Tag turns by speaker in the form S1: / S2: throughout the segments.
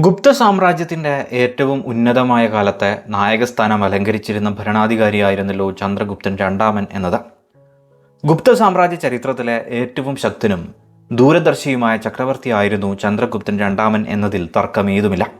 S1: ഗുപ്ത സാമ്രാജ്യത്തിന്റെ ഏറ്റവും ഉന്നതമായ കാലത്തെ നായകസ്ഥാനം അലങ്കരിച്ചിരുന്ന ഭരണാധികാരിയായിരുന്നല്ലോ ചന്ദ്രഗുപ്തൻ രണ്ടാമൻ എന്നത്. ഗുപ്ത സാമ്രാജ്യ ചരിത്രത്തിലെ ഏറ്റവും ശക്തനും ദൂരദർശിയുമായ ചക്രവർത്തിയായിരുന്നു ചന്ദ്രഗുപ്തൻ രണ്ടാമൻ എന്നതിൽ തർക്കമേതുമില്ല.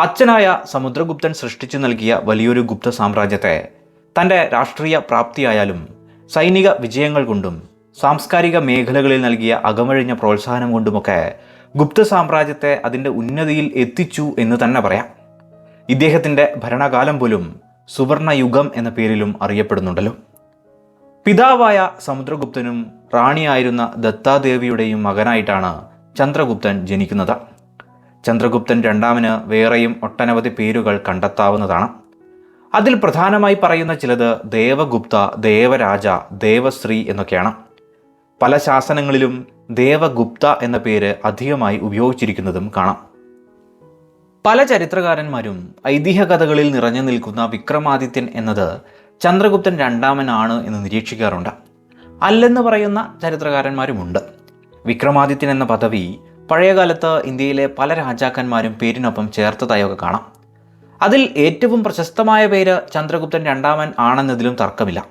S1: അച്ഛനായ സമുദ്രഗുപ്തൻ സൃഷ്ടിച്ചു നൽകിയ വലിയൊരു ഗുപ്ത സാമ്രാജ്യത്തെ തന്റെ രാഷ്ട്രീയ പ്രാപ്തിയായാലും സൈനിക വിജയങ്ങൾ കൊണ്ടും സാംസ്കാരിക മേഖലകളിൽ നൽകിയ അകമഴിഞ്ഞ പ്രോത്സാഹനം കൊണ്ടുമൊക്കെ ഗുപ്ത സാമ്രാജ്യത്തെ അതിന്റെ ഉന്നതിയിൽ എത്തിച്ചു എന്ന് തന്നെ പറയാം. ഇദ്ദേഹത്തിന്റെ ഭരണകാലം പോലും സുവർണയുഗം എന്ന പേരിലും അറിയപ്പെടുന്നുണ്ടല്ലോ. പിതാവായ സമുദ്രഗുപ്തനും റാണിയായിരുന്ന ദത്താദേവിയുടെയും മകനായിട്ടാണ് ചന്ദ്രഗുപ്തൻ ജനിക്കുന്നത്. ചന്ദ്രഗുപ്തൻ രണ്ടാമന് വേറെയും ഒട്ടനവധി പേരുകൾ കണ്ടെത്താവുന്നതാണ്. അതിൽ പ്രധാനമായി പറയുന്ന ചിലത് ദേവഗുപ്ത ദേവരാജ ദേവശ്രീ എന്നൊക്കെയാണ്. പല ശാസനങ്ങളിലും ദേവഗുപ്ത എന്ന പേര് അധികമായി ഉപയോഗിച്ചിരിക്കുന്നതും കാണാം. പല ചരിത്രകാരന്മാരും ഐതിഹ്യകഥകളിൽ നിറഞ്ഞു നിൽക്കുന്ന വിക്രമാദിത്യൻ എന്നത് ചന്ദ്രഗുപ്തൻ രണ്ടാമനാണ് എന്ന് നിരീക്ഷിക്കാറുണ്ട്. അല്ലെന്ന് പറയുന്ന ചരിത്രകാരന്മാരുമുണ്ട്. വിക്രമാദിത്യൻ എന്ന പദവി പഴയകാലത്ത് ഇന്ത്യയിലെ പല രാജാക്കന്മാരും പേരിനൊപ്പം ചേർത്തതായൊക്കെ കാണാം. അതിൽ ഏറ്റവും പ്രശസ്തമായ പേര് ചന്ദ്രഗുപ്തൻ രണ്ടാമൻ ആണെന്നതിലും തർക്കമില്ല.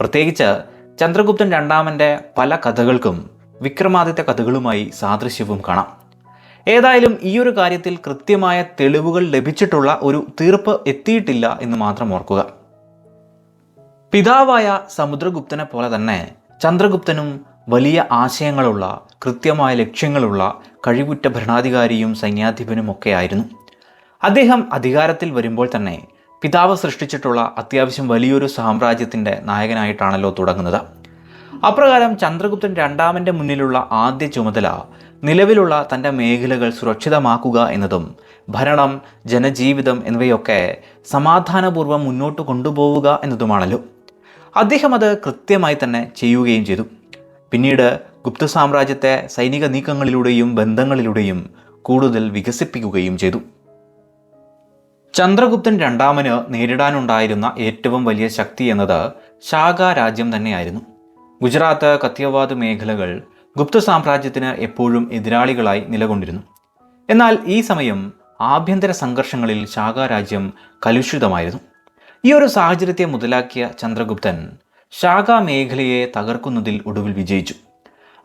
S1: പ്രത്യേകിച്ച് ചന്ദ്രഗുപ്തൻ രണ്ടാമന്റെ പല കഥകൾക്കും വിക്രമാദിത്യ കഥകളുമായി സാദൃശ്യവും കാണാം. ഏതായാലും ഈ ഒരു കാര്യത്തിൽ കൃത്യമായ തെളിവുകൾ ലഭിച്ചിട്ടുള്ള ഒരു തീർപ്പ് എത്തിയിട്ടില്ല എന്ന് മാത്രം ഓർക്കുക. പിതാവായ സമുദ്രഗുപ്തനെ പോലെ തന്നെ ചന്ദ്രഗുപ്തനും വലിയ ആശയങ്ങളുള്ള കൃത്യമായ ലക്ഷ്യങ്ങളുള്ള കഴിവുറ്റ ഭരണാധികാരിയും സൈന്യാധിപനും ഒക്കെ ആയിരുന്നു. അദ്ദേഹം അധികാരത്തിൽ വരുമ്പോൾ തന്നെ പിതാവ് സൃഷ്ടിച്ചിട്ടുള്ള അത്യാവശ്യം വലിയൊരു സാമ്രാജ്യത്തിന്റെ നായകനായിട്ടാണല്ലോ തുടങ്ങുന്നത്. അപ്രകാരം ചന്ദ്രഗുപ്തൻ രണ്ടാമന്റെ മുന്നിലുള്ള ആദ്യ ചുമതല നിലവിലുള്ള തന്റെ മേഖലകൾ സുരക്ഷിതമാക്കുക എന്നതും ഭരണം ജനജീവിതം എന്നിവയൊക്കെ സമാധാനപൂർവം മുന്നോട്ട് കൊണ്ടുപോവുക എന്നതുമാണല്ലോ. അദ്ദേഹം അത് കൃത്യമായി തന്നെ ചെയ്യുകയും ചെയ്തു. പിന്നീട് ഗുപ്ത സാമ്രാജ്യത്തെ സൈനിക നീക്കങ്ങളിലൂടെയും ബന്ധങ്ങളിലൂടെയും കൂടുതൽ വികസിപ്പിക്കുകയും ചെയ്തു. ചന്ദ്രഗുപ്തൻ രണ്ടാമന് നേരിടാനുണ്ടായിരുന്ന ഏറ്റവും വലിയ ശക്തി എന്നത് ശാഖ രാജ്യം തന്നെയായിരുന്നു. ഗുജറാത്ത് കത്തിയവാദ് മേഖലകൾ ഗുപ്ത സാമ്രാജ്യത്തിന് എപ്പോഴും എതിരാളികളായി നിലകൊണ്ടിരുന്നു. എന്നാൽ ഈ സമയം ആഭ്യന്തര സംഘർഷങ്ങളിൽ ശാഖ രാജ്യം കലുഷിതമായിരുന്നു. ഈ ഒരു സാഹചര്യത്തെ മുതലാക്കിയ ചന്ദ്രഗുപ്തൻ ശാഖ മേഖലയെ തകർക്കുന്നതിൽ ഒടുവിൽ വിജയിച്ചു.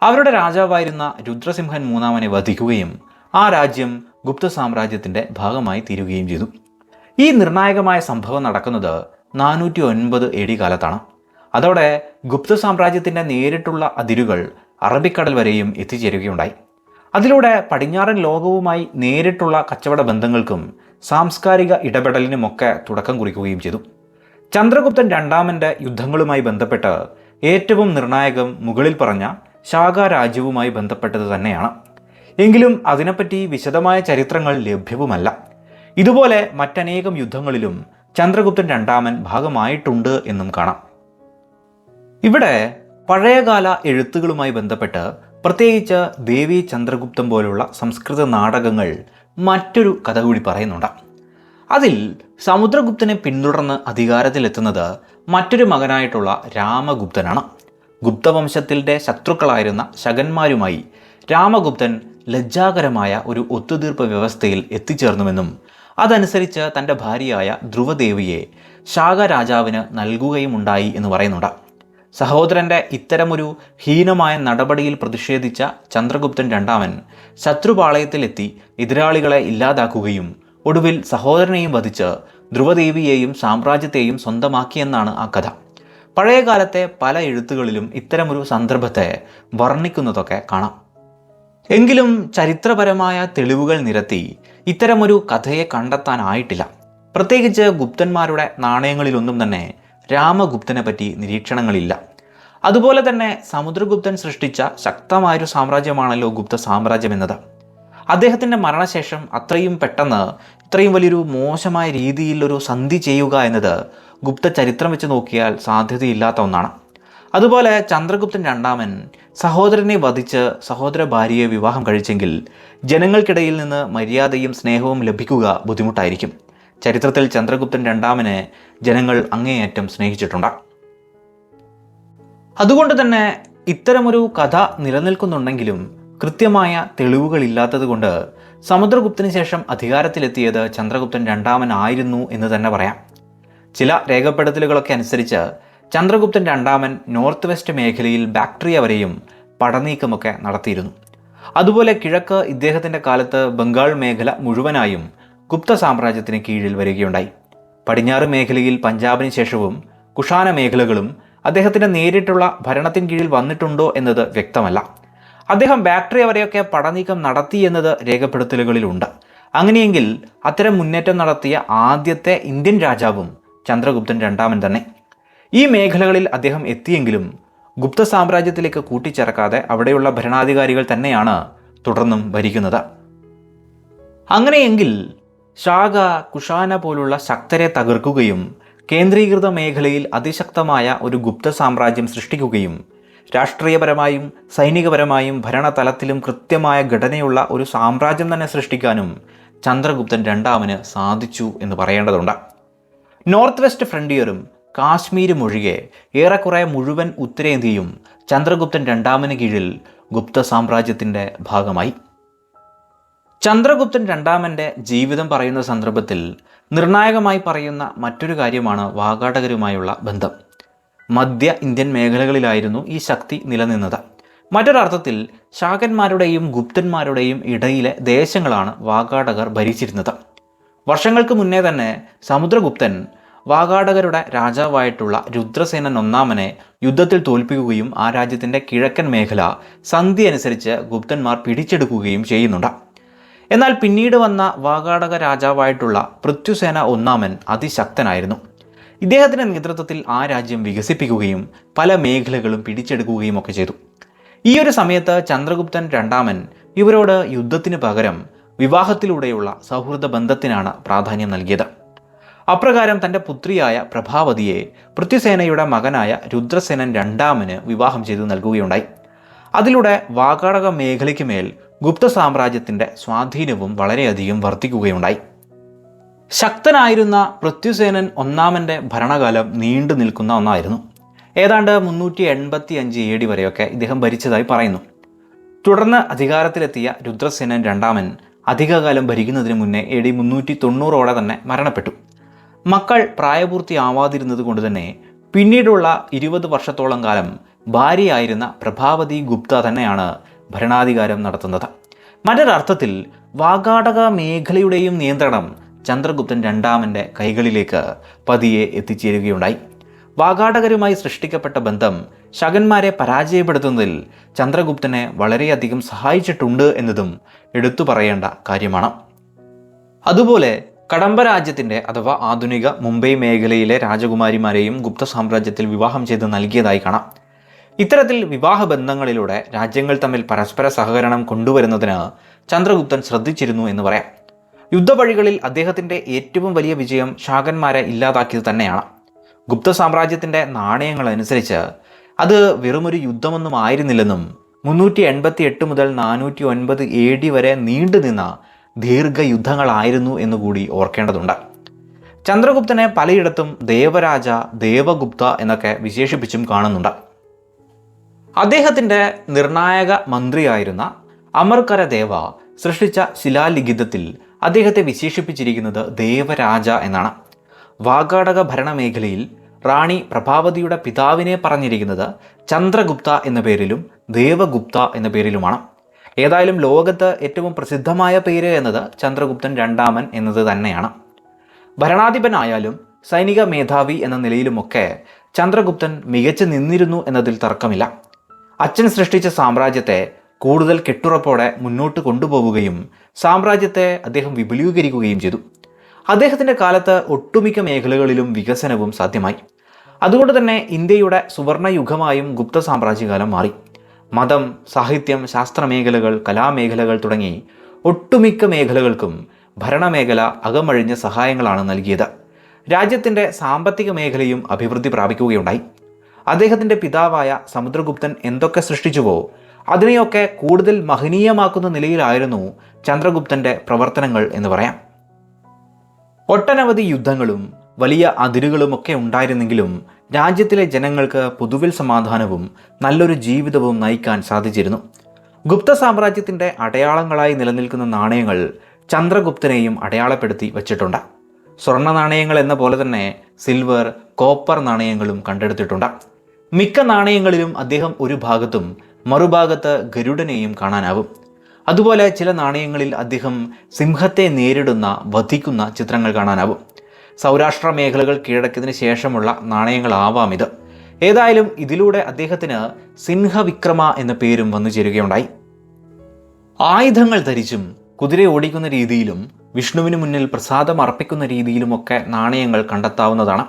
S1: അവരുടെ രാജാവായിരുന്ന രുദ്രസിംഹൻ മൂന്നാമനെ വധിക്കുകയും ആ രാജ്യം ഗുപ്ത സാമ്രാജ്യത്തിന്റെ ഭാഗമായി തീരുകയും ചെയ്തു. ഈ നിർണായകമായ സംഭവം നടക്കുന്നത് നാനൂറ്റി ഒൻപത് എ ഡി കാലത്താണ്. അതോടെ ഗുപ്ത സാമ്രാജ്യത്തിന്റെ നേരിട്ടുള്ള അതിരുകൾ അറബിക്കടൽ വരെയും എത്തിച്ചേരുകയുണ്ടായി. അതിലൂടെ പടിഞ്ഞാറൻ ലോകവുമായി നേരിട്ടുള്ള കച്ചവട ബന്ധങ്ങൾക്കും സാംസ്കാരിക ഇടപെടലിനുമൊക്കെ തുടക്കം കുറിക്കുകയും ചെയ്തു. ചന്ദ്രഗുപ്തൻ രണ്ടാമന്റെ യുദ്ധങ്ങളുമായി ബന്ധപ്പെട്ട് ഏറ്റവും നിർണായകം മുകളിൽ പറഞ്ഞ ശാഖ രാജ്യവുമായി ബന്ധപ്പെട്ടത് തന്നെയാണ്. എങ്കിലും അതിനെപ്പറ്റി വിശദമായ ചരിത്രങ്ങൾ ലഭ്യവുമല്ല ഇതുപോലെ മറ്റനേകം യുദ്ധങ്ങളിലും ചന്ദ്രഗുപ്തൻ രണ്ടാമൻ ഭാഗമായിട്ടുണ്ട് എന്നും കാണാം. ഇവിടെ പഴയകാല എഴുത്തുകളുമായി ബന്ധപ്പെട്ട് പ്രത്യേകിച്ച് ദേവി ചന്ദ്രഗുപ്തം പോലുള്ള സംസ്കൃത നാടകങ്ങൾ മറ്റൊരു കഥ കൂടി പറയുന്നുണ്ട്. അതിൽ സമുദ്രഗുപ്തനെ പിന്തുടർന്ന് അധികാരത്തിലെത്തുന്നത് മറ്റൊരു മകനായിട്ടുള്ള രാമഗുപ്തനാണ്. ഗുപ്തവംശത്തിന്റെ ശത്രുക്കളായിരുന്ന ശകന്മാരുമായി രാമഗുപ്തൻ ലജ്ജാകരമായ ഒരു ഒത്തുതീർപ്പ് വ്യവസ്ഥയിൽ എത്തിച്ചേർന്നുവെന്നും അതനുസരിച്ച് തന്റെ ഭാര്യയായ ധ്രുവദേവിയെ ശാഖ രാജാവിന് നൽകുകയുമുണ്ടായി എന്ന് പറയുന്നുണ്ട്. സഹോദരന്റെ ഇത്തരമൊരു ഹീനമായ നടപടിയിൽ പ്രതിഷേധിച്ച ചന്ദ്രഗുപ്തൻ രണ്ടാമൻ ശത്രുപാളയത്തിലെത്തി എതിരാളികളെ ഇല്ലാതാക്കുകയും ഒടുവിൽ സഹോദരനെയും വധിച്ച് ധ്രുവദേവിയെയും സാമ്രാജ്യത്തെയും സ്വന്തമാക്കിയെന്നാണ് ആ കഥ. പഴയകാലത്തെ പല എഴുത്തുകളിലും ഇത്തരമൊരു സന്ദർഭത്തെ വർണിക്കുന്നതൊക്കെ കാണാം. എങ്കിലും ചരിത്രപരമായ തെളിവുകൾ നിരത്തി ഇത്തരമൊരു കഥയെ കണ്ടെത്താനായിട്ടില്ല. പ്രത്യേകിച്ച് ഗുപ്തന്മാരുടെ നാണയങ്ങളിലൊന്നും തന്നെ രാമഗുപ്തനെ പറ്റി നിരീക്ഷണങ്ങളില്ല. അതുപോലെ തന്നെ സമുദ്രഗുപ്തൻ സൃഷ്ടിച്ച ശക്തമായൊരു സാമ്രാജ്യമാണല്ലോ ഗുപ്ത സാമ്രാജ്യം എന്നത്. അദ്ദേഹത്തിന്റെ മരണശേഷം അത്രയും പെട്ടെന്ന് ഇത്രയും വലിയൊരു മോശമായ രീതിയിലൊരു സന്ധി ചെയ്യുക എന്നത് ഗുപ്ത ചരിത്രം വെച്ച് നോക്കിയാൽ സാധ്യതയില്ലാത്ത ഒന്നാണ്. അതുപോലെ ചന്ദ്രഗുപ്തൻ രണ്ടാമൻ സഹോദരനെ വധിച്ച് സഹോദര ഭാര്യയെ വിവാഹം കഴിച്ചെങ്കിൽ ജനങ്ങൾക്കിടയിൽ നിന്ന് മര്യാദയും സ്നേഹവും ലഭിക്കുക ബുദ്ധിമുട്ടായിരിക്കും. ചരിത്രത്തിൽ ചന്ദ്രഗുപ്തൻ രണ്ടാമനെ ജനങ്ങൾ അങ്ങേയറ്റം സ്നേഹിച്ചിട്ടുണ്ട്. അതുകൊണ്ട് തന്നെ ഇത്തരമൊരു കഥ നിലനിൽക്കുന്നുണ്ടെങ്കിലും കൃത്യമായ തെളിവുകളില്ലാത്തത് കൊണ്ട് സമുദ്രഗുപ്തന് ശേഷം അധികാരത്തിലെത്തിയത് ചന്ദ്രഗുപ്തൻ രണ്ടാമൻ ആയിരുന്നു എന്ന് തന്നെ പറയാം. ചില രേഖപ്പെടുത്തലുകളൊക്കെ അനുസരിച്ച് ചന്ദ്രഗുപ്തൻ രണ്ടാമൻ നോർത്ത് വെസ്റ്റ് മേഖലയിൽ ബാക്ട്രിയ വരെയും പടനീക്കമൊക്കെ നടത്തിയിരുന്നു. അതുപോലെ കിഴക്ക് ഇദ്ദേഹത്തിന്റെ കാലത്ത് ബംഗാൾ മേഖല മുഴുവനായും ഗുപ്ത സാമ്രാജ്യത്തിന് കീഴിൽ വരികയുണ്ടായി. പടിഞ്ഞാറ് മേഖലയിൽ പഞ്ചാബിന് ശേഷവും കുഷാന മേഖലകളും അദ്ദേഹത്തിന്റെ നേരിട്ടുള്ള ഭരണത്തിന് കീഴിൽ വന്നിട്ടുണ്ടോ എന്നത് വ്യക്തമല്ല. അദ്ദേഹം ബാക്ട്രിയ വരെയൊക്കെ പടനീക്കം നടത്തി എന്നത് രേഖപ്പെടുത്തലുകളിലുണ്ട് അങ്ങനെയെങ്കിൽ അത്തരം മുന്നേറ്റം നടത്തിയ ആദ്യത്തെ ഇന്ത്യൻ രാജാവും ചന്ദ്രഗുപ്തൻ രണ്ടാമൻ തന്നെ. ഈ മേഖലകളിൽ അദ്ദേഹം എത്തിയെങ്കിലും ഗുപ്ത സാമ്രാജ്യത്തിലേക്ക് കൂട്ടിച്ചേർക്കാതെ അവിടെയുള്ള ഭരണാധികാരികൾ തന്നെയാണ് തുടർന്നും ഭരിക്കുന്നത്. അങ്ങനെയെങ്കിൽ ശാഖ കുഷാന പോലുള്ള ശക്തരെ തകർക്കുകയും കേന്ദ്രീകൃത മേഖലയിൽ അതിശക്തമായ ഒരു ഗുപ്ത സാമ്രാജ്യം സൃഷ്ടിക്കുകയും രാഷ്ട്രീയപരമായും സൈനികപരമായും ഭരണതലത്തിലും കൃത്യമായ ഘടനയുള്ള ഒരു സാമ്രാജ്യം തന്നെ സൃഷ്ടിക്കാനും ചന്ദ്രഗുപ്തൻ രണ്ടാമന് സാധിച്ചു എന്ന് പറയേണ്ടതുണ്ട്. നോർത്ത് വെസ്റ്റ് ഫ്രണ്ടിയറും കാശ്മീരും ഒഴികെ ഏറെക്കുറെ മുഴുവൻ ഉത്തരേന്ത്യയും ചന്ദ്രഗുപ്തൻ രണ്ടാമന് കീഴിൽ ഗുപ്ത സാമ്രാജ്യത്തിന്റെ ഭാഗമായി. ചന്ദ്രഗുപ്തൻ രണ്ടാമന്റെ ജീവിതം പറയുന്ന സന്ദർഭത്തിൽ നിർണായകമായി പറയുന്ന മറ്റൊരു കാര്യമാണ് വാഗാടകരുമായുള്ള ബന്ധം. മധ്യ ഇന്ത്യൻ മേഖലകളിലായിരുന്നു ഈ ശക്തി നിലനിന്നത്. മറ്റൊരർത്ഥത്തിൽ ശാകന്മാരുടെയും ഗുപ്തന്മാരുടെയും ഇടയിലെ ദേശങ്ങളാണ് വാഗാടകർ ഭരിച്ചിരുന്നത്. വർഷങ്ങൾക്ക് മുന്നേ തന്നെ സമുദ്രഗുപ്തൻ വാഗാടകരുടെ രാജാവായിട്ടുള്ള രുദ്രസേനൻ ഒന്നാമനെ യുദ്ധത്തിൽ തോൽപ്പിക്കുകയും ആ രാജ്യത്തിന്റെ കിഴക്കൻ മേഖല സന്ധി അനുസരിച്ച് ഗുപ്തന്മാർ പിടിച്ചെടുക്കുകയും ചെയ്യുന്നുണ്ട്. എന്നാൽ പിന്നീട് വന്ന വാഗാടക രാജാവായിട്ടുള്ള പൃഥ്വിസേന ഒന്നാമൻ അതിശക്തനായിരുന്നു. ഇദ്ദേഹത്തിന്റെ നേതൃത്വത്തിൽ ആ രാജ്യം വികസിപ്പിക്കുകയും പല മേഖലകളും പിടിച്ചെടുക്കുകയും ഒക്കെ ചെയ്തു. ഈ ഒരു സമയത്ത് ചന്ദ്രഗുപ്തൻ രണ്ടാമൻ ഇവരോട് യുദ്ധത്തിന് പകരം വിവാഹത്തിലൂടെയുള്ള സൗഹൃദ ബന്ധത്തിനാണ് പ്രാധാന്യം നൽകിയത്. അപ്രകാരം തന്റെ പുത്രിയായ പ്രഭാവതിയെ പൃഥ്വിസേനയുടെ മകനായ രുദ്രസേനൻ രണ്ടാമന് വിവാഹം ചെയ്തു നൽകുകയുണ്ടായി. അതിലൂടെ വാകാടക മേഖലയ്ക്ക് മേൽ ഗുപ്ത സാമ്രാജ്യത്തിന്റെ സ്വാധീനവും വളരെയധികം വർദ്ധിക്കുകയുണ്ടായി. ശക്തനായിരുന്ന പൃഥ്വിസേനൻ ഒന്നാമന്റെ ഭരണകാലം നീണ്ടു നിൽക്കുന്ന ഒന്നായിരുന്നു. ഏതാണ്ട് മുന്നൂറ്റി എൺപത്തി അഞ്ച് എ ഡി വരെയൊക്കെ ഇദ്ദേഹം ഭരിച്ചതായി പറയുന്നു. തുടർന്ന് അധികാരത്തിലെത്തിയ രുദ്രസേനൻ രണ്ടാമൻ അധികകാലം ഭരിക്കുന്നതിന് മുന്നേ എ ഡി മുന്നൂറ്റി തൊണ്ണൂറോടെ തന്നെ മരണപ്പെട്ടു. മക്കൾ പ്രായപൂർത്തിയാവാതിരുന്നത് കൊണ്ട് തന്നെ പിന്നീടുള്ള ഇരുപത് വർഷത്തോളം കാലം ഭാര്യയായിരുന്ന പ്രഭാവതി ഗുപ്ത തന്നെയാണ് ഭരണാധികാരം നടത്തുന്നത്. മറ്റൊരർത്ഥത്തിൽ വാഗാടക മേഖലയുടെയും നിയന്ത്രണം ചന്ദ്രഗുപ്തൻ രണ്ടാമന്റെ കൈകളിലേക്ക് പതിയെ എത്തിച്ചേരുകയുണ്ടായി. വാഗാടകരുമായി സൃഷ്ടിക്കപ്പെട്ട ബന്ധം ശകന്മാരെ പരാജയപ്പെടുത്തുന്നതിൽ ചന്ദ്രഗുപ്തനെ വളരെയധികം സഹായിച്ചിട്ടുണ്ട് എന്നതും എടുത്തു പറയേണ്ട കാര്യമാണ്. അതുപോലെ കടമ്പ രാജ്യത്തിന്റെ അഥവാ ആധുനിക മുംബൈ മേഖലയിലെ രാജകുമാരിമാരെയും ഗുപ്ത സാമ്രാജ്യത്തിൽ വിവാഹം ചെയ്ത് നൽകിയതായി കാണാം. ഇത്തരത്തിൽ വിവാഹ ബന്ധങ്ങളിലൂടെ രാജ്യങ്ങൾ തമ്മിൽ പരസ്പര സഹകരണം കൊണ്ടുവരുന്നതിന് ചന്ദ്രഗുപ്തൻ ശ്രദ്ധിച്ചിരുന്നു എന്ന് പറയാം. യുദ്ധവഴികളിൽ അദ്ദേഹത്തിന്റെ ഏറ്റവും വലിയ വിജയം ശാകന്മാരെ ഇല്ലാതാക്കിയത് തന്നെയാണ്. ഗുപ്ത സാമ്രാജ്യത്തിന്റെ നാണയങ്ങൾ അനുസരിച്ച് അത് വെറുമൊരു യുദ്ധമൊന്നും ആയിരുന്നില്ലെന്നും മുന്നൂറ്റി എൺപത്തി എട്ട് മുതൽ നാനൂറ്റി ഒൻപത് എ ഡി വരെ നീണ്ടുനിന്ന ദീർഘയുദ്ധങ്ങളായിരുന്നു എന്നുകൂടി ഓർക്കേണ്ടതുണ്ട്. ചന്ദ്രഗുപ്തനെ പലയിടത്തും ദേവരാജ ദേവഗുപ്ത എന്നൊക്കെ വിശേഷിപ്പിച്ചും കാണുന്നുണ്ട്. അദ്ദേഹത്തിന്റെ നിർണായക മന്ത്രിയായിരുന്ന അമർകര ദേവ സൃഷ്ടിച്ച ശിലാലിഖിതത്തിൽ അദ്ദേഹത്തെ വിശേഷിപ്പിച്ചിരിക്കുന്നത് ദേവരാജ എന്നാണ്. വാഗാടക ഭരണമേഖലയിൽ റാണി പ്രഭാവതിയുടെ പിതാവിനെ പറഞ്ഞിരിക്കുന്നത് ചന്ദ്രഗുപ്ത എന്ന പേരിലും ദേവഗുപ്ത എന്ന പേരിലുമാണ്. ഏതായാലും ലോകത്ത് ഏറ്റവും പ്രസിദ്ധമായ പേര് എന്നത് ചന്ദ്രഗുപ്തൻ രണ്ടാമൻ എന്നത് തന്നെയാണ്. ഭരണാധിപനായാലും സൈനിക മേധാവി എന്ന നിലയിലുമൊക്കെ ചന്ദ്രഗുപ്തൻ മികച്ചു നിന്നിരുന്നു എന്നതിൽ തർക്കമില്ല. അച്ഛൻ സൃഷ്ടിച്ച സാമ്രാജ്യത്തെ കൂടുതൽ കെട്ടുറപ്പോടെ മുന്നോട്ട് കൊണ്ടുപോവുകയും സാമ്രാജ്യത്തെ അദ്ദേഹം വിപുലീകരിക്കുകയും ചെയ്തു. അദ്ദേഹത്തിന്റെ കാലത്ത് ഒട്ടുമിക്ക മേഖലകളിലും വികസനവും സാധ്യമായി. അതുകൊണ്ട് തന്നെ ഇന്ത്യയുടെ സുവർണയുഗമായും ഗുപ്ത സാമ്രാജ്യകാലം മാറി. മതം സാഹിത്യം ശാസ്ത്രമേഖലകൾ കലാമേഖലകൾ തുടങ്ങി ഒട്ടുമിക്ക മേഖലകൾക്കും ഭരണമേഖല അകമഴിഞ്ഞ സഹായങ്ങളാണ് നൽകിയത്. രാജ്യത്തിന്റെ സാമ്പത്തിക മേഖലയും അഭിവൃദ്ധി പ്രാപിക്കുകയുണ്ടായി. അദ്ദേഹത്തിന്റെ പിതാവായ സമുദ്രഗുപ്തൻ എന്തൊക്കെ സൃഷ്ടിച്ചുവോ അതിനെയൊക്കെ കൂടുതൽ മഹനീയമാക്കുന്ന നിലയിലായിരുന്നു ചന്ദ്രഗുപ്തന്റെ പ്രവർത്തനങ്ങൾ എന്ന് പറയാം. ഒട്ടനവധി യുദ്ധങ്ങളും വലിയ അതിരുകളുമൊക്കെ ഉണ്ടായിരുന്നെങ്കിലും രാജ്യത്തിലെ ജനങ്ങൾക്ക് പൊതുവിൽ സമാധാനവും നല്ലൊരു ജീവിതവും നയിക്കാൻ സാധിച്ചിരുന്നു. ഗുപ്ത സാമ്രാജ്യത്തിന്റെ അടയാളങ്ങളായി നിലനിൽക്കുന്ന നാണയങ്ങൾ ചന്ദ്രഗുപ്തനെയും അടയാളപ്പെടുത്തി വച്ചിട്ടുണ്ട്. സ്വർണ നാണയങ്ങൾ എന്ന പോലെ തന്നെ സിൽവർ കോപ്പർ നാണയങ്ങളും കണ്ടെടുത്തിട്ടുണ്ട്. മിക്ക നാണയങ്ങളിലും അദ്ദേഹം ഒരു ഭാഗത്തും മറുഭാഗത്ത് ഗരുഡനെയും കാണാനാവും. അതുപോലെ ചില നാണയങ്ങളിൽ അദ്ദേഹം സിംഹത്തെ നേരിടുന്ന വധിക്കുന്ന ചിത്രങ്ങൾ കാണാനാവും. സൗരാഷ്ട്ര മേഖലകൾ കീഴടക്കിയതിന് ശേഷമുള്ള നാണയങ്ങളാവാം ഇത്. ഏതായാലും ഇതിലൂടെ അദ്ദേഹത്തിന് സിംഹവിക്രമ എന്ന പേരും വന്നു ചേരുകയുണ്ടായി ആയുധങ്ങൾ ധരിച്ചും കുതിര ഓടിക്കുന്ന രീതിയിലും വിഷ്ണുവിന് മുന്നിൽ പ്രസാദം അർപ്പിക്കുന്ന രീതിയിലുമൊക്കെ നാണയങ്ങൾ കണ്ടെത്താവുന്നതാണ്.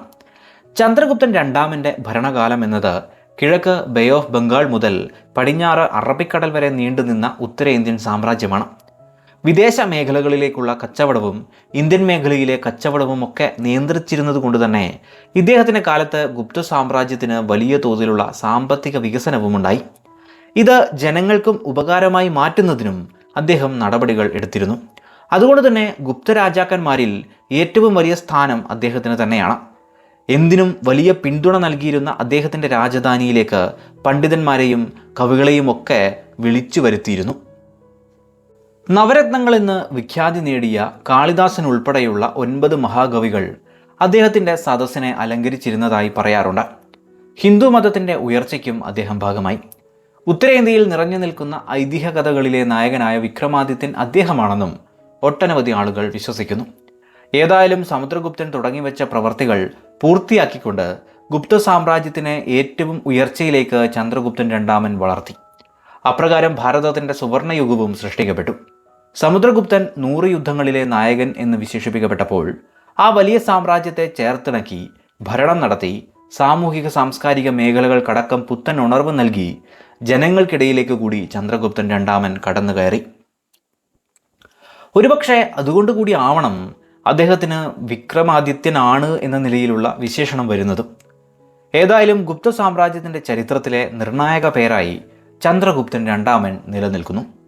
S1: ചന്ദ്രഗുപ്തൻ രണ്ടാമന്റെ ഭരണകാലം എന്നത് കിഴക്ക് ബേ ഓഫ് ബംഗാൾ മുതൽ പടിഞ്ഞാറ് അറബിക്കടൽ വരെ നീണ്ടുനിന്ന ഉത്തരേന്ത്യൻ സാമ്രാജ്യമാണ്. വിദേശ മേഖലകളിലേക്കുള്ള കച്ചവടവും ഇന്ത്യൻ മേഖലയിലെ കച്ചവടവും ഒക്കെ നിയന്ത്രിച്ചിരുന്നത് കൊണ്ട് തന്നെ ഇദ്ദേഹത്തിന്റെ കാലത്ത് ഗുപ്ത സാമ്രാജ്യത്തിന് വലിയ തോതിലുള്ള സാമ്പത്തിക വികസനവും ഉണ്ടായി ഇത് ജനങ്ങൾക്കും ഉപകാരമായി മാറ്റുന്നതിനും അദ്ദേഹം നടപടികൾ എടുത്തിരുന്നു. അതുകൊണ്ട് തന്നെ ഗുപ്തരാജാക്കന്മാരിൽ ഏറ്റവും വലിയ സ്ഥാനം അദ്ദേഹത്തിന് തന്നെയാണ്. എന്തിനും വലിയ പിന്തുണ നൽകിയിരുന്ന അദ്ദേഹത്തിന്റെ രാജധാനിയിലേക്ക് പണ്ഡിതന്മാരെയും കവികളെയും ഒക്കെ വിളിച്ചു വരുത്തിയിരുന്നു. നവരത്നങ്ങൾ എന്ന് വിഖ്യാതി നേടിയ കാളിദാസൻ ഉൾപ്പെടെയുള്ള ഒൻപത് മഹാകവികൾ അദ്ദേഹത്തിന്റെ സദസ്സിനെ അലങ്കരിച്ചിരുന്നതായി പറയാറുണ്ട്. ഹിന്ദു മതത്തിന്റെ ഉയർച്ചയ്ക്കും അദ്ദേഹം ഭാഗമായി. ഉത്തരേന്ത്യയിൽ നിറഞ്ഞു നിൽക്കുന്ന ഐതിഹ്യ കഥകളിലെ നായകനായ വിക്രമാദിത്യൻ അദ്ദേഹമാണെന്നും ഒട്ടനവധി ആളുകൾ വിശ്വസിക്കുന്നു. ഏതായാലും സമുദ്രഗുപ്തൻ തുടങ്ങിവെച്ച പ്രവർത്തികൾ പൂർത്തിയാക്കിക്കൊണ്ട് ഗുപ്ത സാമ്രാജ്യത്തിനെ ഏറ്റവും ഉയർച്ചയിലേക്ക് ചന്ദ്രഗുപ്തൻ രണ്ടാമൻ വളർത്തി. അപ്രകാരം ഭാരതത്തിന്റെ സുവർണയുഗവും സൃഷ്ടിക്കപ്പെട്ടു. സമുദ്രഗുപ്തൻ നൂറ് യുദ്ധങ്ങളിലെ നായകൻ എന്ന് വിശേഷിപ്പിക്കപ്പെട്ടപ്പോൾ ആ വലിയ സാമ്രാജ്യത്തെ ചേർത്തിണക്കി ഭരണം നടത്തി സാമൂഹിക സാംസ്കാരിക മേഖലകൾക്കടക്കം പുത്തൻ ഉണർവ് നൽകി ജനങ്ങൾക്കിടയിലേക്ക് കൂടി ചന്ദ്രഗുപ്തൻ രണ്ടാമൻ കടന്നു കയറി. ഒരുപക്ഷെ അതുകൊണ്ട് കൂടി ആവണം അദ്ദേഹത്തിന് വിക്രമാദിത്യനാണ് എന്ന നിലയിലുള്ള വിശേഷണം വരുന്നതും. ഏതായാലും ഗുപ്ത സാമ്രാജ്യത്തിന്റെ ചരിത്രത്തിലെ നിർണായക പേരായി ചന്ദ്രഗുപ്തൻ രണ്ടാമൻ നിലനിൽക്കുന്നു.